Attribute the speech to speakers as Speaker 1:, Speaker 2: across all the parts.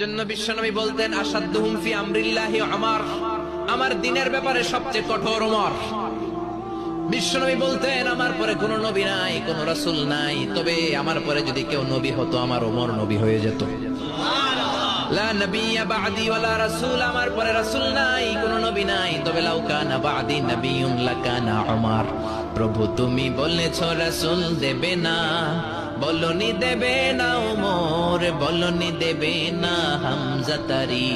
Speaker 1: জন্য বিশ্বনবী বলতেন আসাদ্দুহুম ফি আমার আমার দিনের ব্যাপারে সবচেয়ে কঠোর ওমর। বিশ্বনবী বলতেন, আমার পরে কোনো নবী নাই, কোনো রাসূল নাই। তবে আমার পরে যদি কেউ নবী হতো, আমার ওমর নবী হয়ে যেত। লা ওয়ালা রাসূল, আমার পরে নাই, কোনো নবী নাই। প্রভু তুমি বলেছ রাসূল দেবে না। বলনি দেবে না ওমর, বলনি দেবে না হামজা তারি।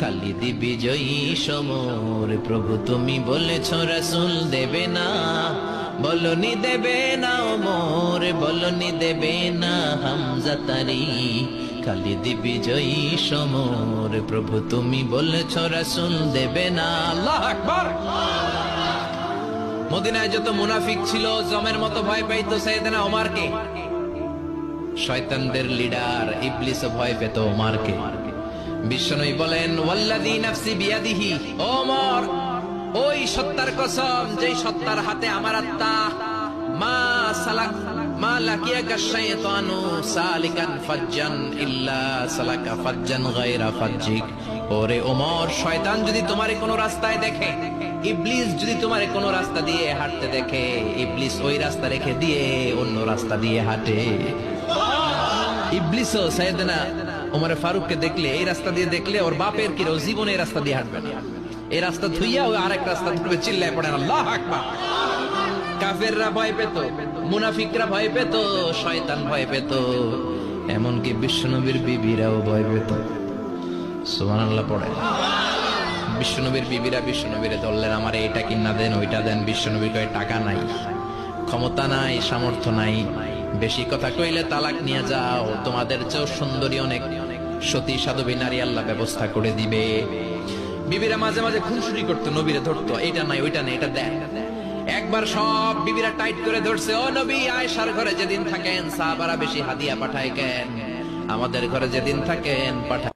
Speaker 1: খালিদ বিজয়ী সমর, প্রভু তুমি বলেছ রাসূল দেবে না। বলনি দেবে না ওমর, বলনি দেবে না হামজা তারি। খালিদ বিজয়ী সমর, প্রভু তুমি বলেছ রাসূল দেবে না। আল্লাহ আকবার! মদিনায় যত মুনাফিক ছিল, জমের মতো ভয় পাইতো সাইয়েদনা ওমরকে। শয়তানদের লিডার ইবলিস ভয় পেত ওমরকে। বলেন ওই সত্তার কসম সত্তার হাতে আমার আত্মা, মা সালাক, মা সালিকান ফাজ্জান ইল্লা সালাকা ফাজ্জান গায়রা ফাজ্জিক। ওরে ওমর, শয়তান যদি তোমারে কোনো রাস্তায় দেখে, ইবলিস যদি তোমারে কোনো রাস্তা দিয়ে হাঁটতে দেখে, ইবলিস ওই রাস্তা রেখে দিয়ে অন্য রাস্তা দিয়ে হাঁটে। ইবলিসও সাইয়েদনা ওমরে ফারুককে দেখলে, এই রাস্তা দিয়ে দেখলে ওর বাপের কি ও জীবনে এই রাস্তা দিয়ে হাঁটবে? না এই রাস্তা ধুইয়া ওই আরেক রাস্তা ধরবে চিল্লায় পড়ে, আল্লাহ আকবার। কাফেররা ভয় পেত, মুনাফিকরা ভয় পেত, শয়তান ভয় পেত, এমনকি বিশ্বনবীর বিবিরাও ভয় পেত। সুবহানাল্লাহ, পড়ে। বিশ্বনবীর বিবিরা বিশ্বনবীরে ধরলেন, আমার এইটা কিনা দেন, ওইটা দেন। বিশ্বনবীর কয়, টাকা নাই, ক্ষমতা নাই, সামর্থ্য নাই। বেশি কথা কইলে তালাক নিয়ে যাও। তোমাদের চেয়েও সুন্দরী অনেক। সতী সাধবী নারী আল্লাহ ব্যবস্থা করে দিবে। বিবিরা মাঝে মাঝে খুনসুটি করতো, নবীরে ধরতো। এটা নাই, ওইটা নাই, এটা দেখ। একবার সব বিবিরা টাইট করে ধরছে, ও নবী আয়সার ঘরে যেদিন থাকেন, সাহাবারা বেশি হাদিয়া পাঠায় কেন? আমাদের ঘরে যেদিন থাকেন, পাঠায়